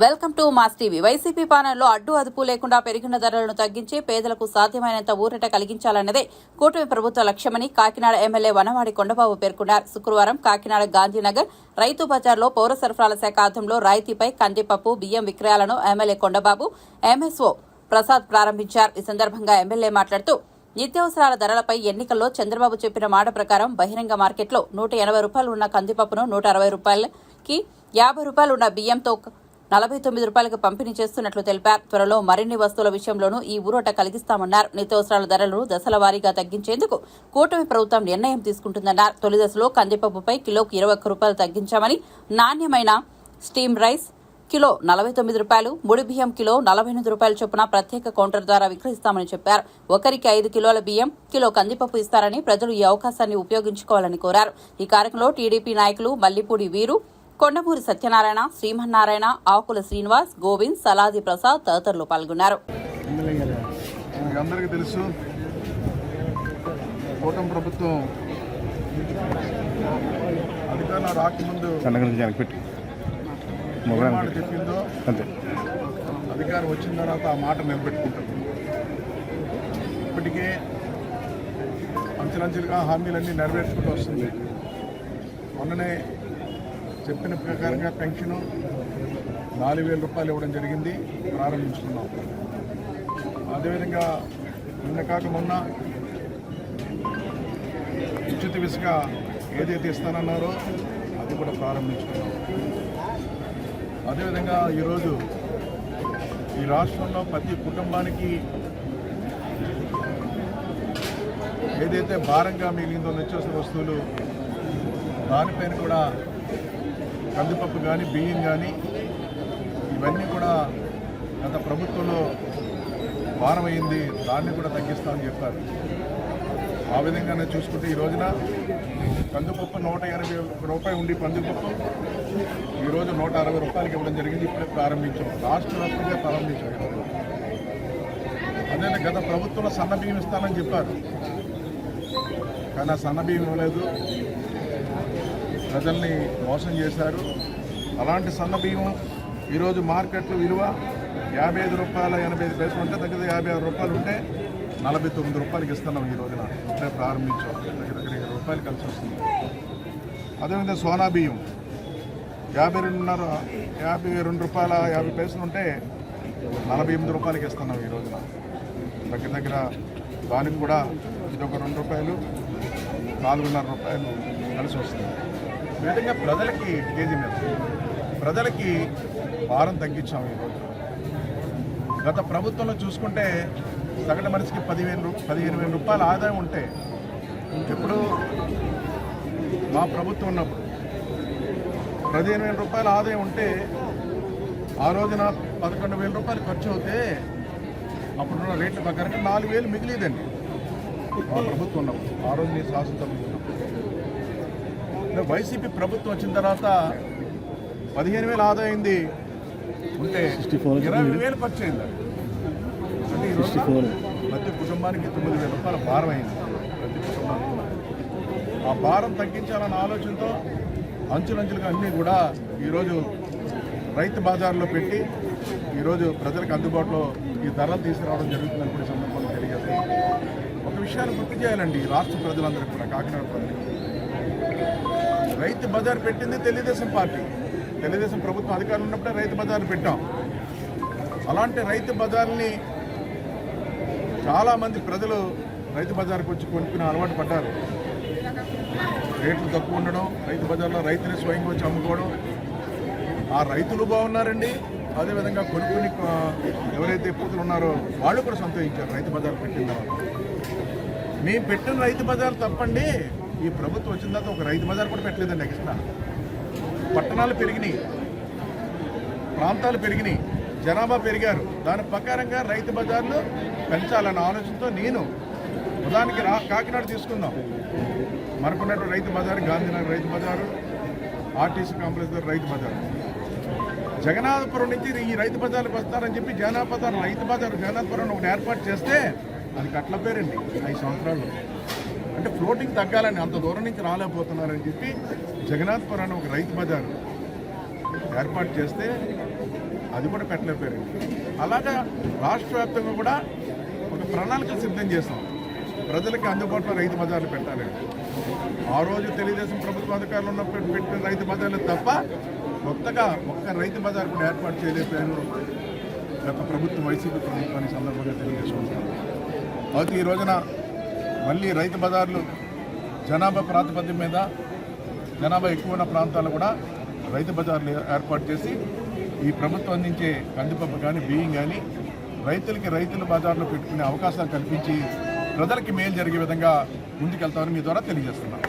Welcome to Mass TV. YCP పాలనలో అడ్డు అదుపు లేకుండా పెరిగిన ధరలను తగ్గించి పేదలకు సాధ్యమైనంత ఊరట కలిగించాలన్నదే కూటమి ప్రభుత్వ లక్ష్యమని కాకినాడ ఎమ్మెల్యే వనవాడి కొండబాబు పేర్కొన్నారు. శుక్రవారం కాకినాడ గాంధీనగర్ రైతు బజార్లో పౌర సరఫరాల శాఖ ఆధ్వర్యంలో రాయితీపై కందిపప్పు బియ్యం విక్రయాలను ఎమ్మెల్యే కొండబాబు ఎంఎస్ఓ ప్రసాద్ ప్రారంభించారు. ఈ సందర్భంగా ఎమ్మెల్యే మాట్లాడుతూ నిత్యావసరాల ధరలపై ఎన్నికల్లో చంద్రబాబు చెప్పిన మాట ప్రకారం బహిరంగ మార్కెట్లో నూట ఎనభై రూపాయలు ఉన్న కందిపప్పును నూట అరవై రూపాయలకి యాభై రూపాయలు ఉన్న బియ్యంతో నలభై తొమ్మిది రూపాయలకు పంపిణీ చేస్తున్నట్లు తెలిపారు. త్వరలో మరిన్ని వస్తువుల విషయంలోనూ ఈ ఊరట కలిగిస్తామన్నారు. నిత్యావసరాల ధరలను దశల వారీగా తగ్గించేందుకు కూటమి ప్రభుత్వం నిర్ణయం తీసుకుంటుందన్నారు. తొలి దశలో కందిపప్పుపై కిలోకు ఇరవై ఒక్క రూపాయలు తగ్గించామని నాణ్యమైన స్టీమ్ రైస్ కిలో నలభై తొమ్మిది రూపాయలు ముడి బియ్యం కిలో నలభై ఎనిమిది రూపాయల చొప్పున ప్రత్యేక కౌంటర్ ద్వారా విక్రయిస్తామని చెప్పారు. ఒకరికి ఐదు కిలోల బియ్యం కిలో కందిపప్పు ఇస్తారని ప్రజలు ఈ అవకాశాన్ని ఉపయోగించుకోవాలని కోరారు. ఈ కార్యక్రమంలో టీడీపీ నాయకులు మల్లిపూడి వీరు కొండమూరి సత్యనారాయణ శ్రీమన్నారాయణ ఆకుల శ్రీనివాస్ గోవింద్ సలాది ప్రసాద్ తదితరులు పాల్గొన్నారు. అందరికీ తెలుసు కూటమి ప్రభుత్వం అధికారంలో రాకముందు చెప్పిందో అంతే. అధికారం వచ్చిన తర్వాత ఆ మాట నిలబెట్టుకుంటాం ఇప్పటికే అంచెలంచెలుగా హామీలన్నీ నెరవేర్చుకుంటూ వస్తుంది. మొన్ననే చెప్పిన ప్రకారంగా పెన్షను నాలుగు వేల రూపాయలు ఇవ్వడం జరిగింది. ప్రారంభించుకున్నాం. అదేవిధంగా నిన్న కాక మొన్న ఉచిత విసుక ఏదైతే ఇస్తానన్నారో అది కూడా ప్రారంభించుకున్నాం. అదేవిధంగా ఈరోజు ఈ రాష్ట్రంలో ప్రతి కుటుంబానికి ఏదైతే భారంగా మిగిలిందో నిత్యావసర వస్తువులు దానిపైన కూడా కందిపప్పు కానీ బియ్యం కానీ ఇవన్నీ కూడా గత ప్రభుత్వంలో భారమైంది దాన్ని కూడా తగ్గిస్తామని చెప్పారు. ఆ విధంగానే చూసుకుంటే ఈ రోజున కందిపప్పు నూట ఎనభై రూపాయలు ఉండి కందిపప్పు ఈరోజు నూట అరవై రూపాయలకి ఇవ్వడం జరిగింది. ఇప్పుడే ప్రారంభించాం. రాష్ట్ర వ్యాప్తంగా ప్రారంభించాం అదే గత ప్రభుత్వంలో సన్న బియ్యం ఇస్తానని చెప్పారు. కానీ ఆ సన్న బియ్యం ఇవ్వలేదు. ప్రజల్ని మోసం చేశారు. అలాంటి సన్న బియ్యం ఈరోజు మార్కెట్లో విలువ యాభై ఐదు రూపాయల ఎనభై ఐదు పైసలు ఉంటే దగ్గర యాభై ఆరు రూపాయలు ఉంటే నలభై తొమ్మిది రూపాయలకి ఇస్తున్నాం ఈ రోజున. ఇప్పుడే ప్రారంభించాం. దగ్గర దగ్గర ఇరవై రూపాయలు కలిసి వస్తుంది. అదేవిధంగా సోనా బియ్యం. యాభై రెండున్నర యాభై రెండు రూపాయల యాభై పైసలు ఉంటే నలభై ఎనిమిది రూపాయలకి ఇస్తున్నాం ఈ రోజున. దగ్గర దగ్గర దానికి కూడా ఇది ఒక రెండు రూపాయలు నాలుగున్నర రూపాయలు కలిసి వస్తుంది. ఈ విధంగా ప్రజలకి కేజీ మీద ప్రజలకి భారం తగ్గించాం ఈరోజు గత ప్రభుత్వంలో చూసుకుంటే సగటు మనిషికి పదివేలు రూ- పదిహేను వేల రూపాయల ఆదాయం ఉంటే ఇప్పుడు మా ప్రభుత్వం ఉన్నప్పుడు పదిహేను వేల రూపాయల ఆదాయం ఉంటే ఆ రోజున పదకొండు వేల రూపాయలు ఖర్చు అవుతే అప్పుడున్న రేట్ల ప్రకారంగా నాలుగు వేలు మిగిలేదండి మా ప్రభుత్వం ఉన్నప్పుడు ఆ రోజు నేను శాసనసభ వైసీపీ ప్రభుత్వం వచ్చిన తర్వాత పదిహేను వేలు ఆదాయింది ఉంటే 64 ఇరవై వేలు ఖర్చు అయింది. అంటే ఈ రోజున 64. ప్రతి కుటుంబానికి తొమ్మిది వేల రూపాయల భారం అయింది. ప్రతి కుటుంబానికి. ఆ భారం తగ్గించాలన్న ఆలోచనతో అంచులంచులుగా అన్నీ కూడా ఈరోజు రైతు బజార్లో పెట్టి ఈరోజు ప్రజలకు అందుబాటులో ఈ ధరలు తీసుకురావడం జరుగుతుందని కూడా సందర్భంగా తెలియజేస్తాను ఒక విషయాన్ని గుర్తు చేయాలండి. రాష్ట్ర ప్రజలందరికీ కూడా కాకినాడ ప్రజలు రైతు బజార్ పెట్టింది తెలుగుదేశం పార్టీ. తెలుగుదేశం ప్రభుత్వం అధికారులు ఉన్నప్పుడే రైతు బజార్ పెట్టాం. అలాంటి రైతు బజార్ని చాలామంది ప్రజలు రైతు బజార్కి వచ్చి కొనుక్కునే అలవాటు పడ్డారు. రేట్లు తక్కువ ఉండడం రైతు బజార్లో రైతుని స్వయంగా వచ్చి అమ్ముకోవడం. ఆ రైతులు బాగున్నారండి. అదేవిధంగా కొనుక్కుని ఎవరైతే పూతులు ఉన్నారో వాళ్ళు కూడా సంతోషించారు రైతు బజార్ పెట్టిన తర్వాత. మేము పెట్టిన రైతు బజార్ తప్పండి. ఈ ప్రభుత్వం వచ్చిన తర్వాత ఒక రైతు బజార్ కూడా పెట్టలేదండి ఎక్స్ట్రా పట్టణాలు పెరిగినాయి. ప్రాంతాలు పెరిగినాయి. జనాభా పెరిగారు. దాని ప్రకారంగా రైతు బజార్లు పెంచాలన్న ఆలోచనతో నేను ఉదాహరణకి రా కాకినాడ తీసుకుందాం. మరకున్నట్టు రైతు బజార్ గాంధీనగర్ రైతు బజారు ఆర్టీసీ కాంప్లెక్స్ దగ్గర రైతు బజార్. జగన్నాథపురం నుంచి ఈ రైతు బజార్కి వస్తారని చెప్పి జగన్నాథపురం రైతు బజార్ జగన్నాథపురం ఒకటి ఏర్పాటు చేస్తే అది కట్ల పేరండి. ఐదు సంవత్సరాలు. అంటే ఫ్లోటింగ్ తగ్గాలని అంత దూరం నుంచి రాలేకపోతున్నారని చెప్పి జగన్నాథపురాన్ని ఒక రైతు బజార్ ఏర్పాటు చేస్తే అది కూడా పెట్టలేకపోయారు అలాగా రాష్ట్ర వ్యాప్తంగా కూడా ఒక ప్రణాళిక సిద్ధం చేస్తాం. ప్రజలకి అందుబాటులో రైతు బజార్లు పెట్టాలండి ఆ రోజు తెలుగుదేశం ప్రభుత్వ అధికారులు ఉన్నప్పుడు పెట్టిన రైతు బజార్లు తప్ప కొత్తగా ఒక్క రైతు బజార్ కూడా ఏర్పాటు చేయలేకపోయాను. గత ప్రభుత్వం వైసీపీ ప్రభుత్వానికి సందర్భంగా తెలియజేసుకుంటాను అయితే ఈ రోజున మళ్ళీ రైతు బజార్లు జనాభా ప్రాతిపద్యం మీద జనాభా ఎక్కువ ఉన్న ప్రాంతాల్లో కూడా రైతు బజార్లు ఏర్పాటు చేసి ఈ ప్రభుత్వం అందించే కందిపప్పు కానీ బియ్యం కానీ రైతులకి రైతుల బజార్లో పెట్టుకునే అవకాశాలు కల్పించి ప్రజలకి మేలు జరిగే విధంగా ముందుకెళ్తామని మీ ద్వారా తెలియజేస్తున్నాను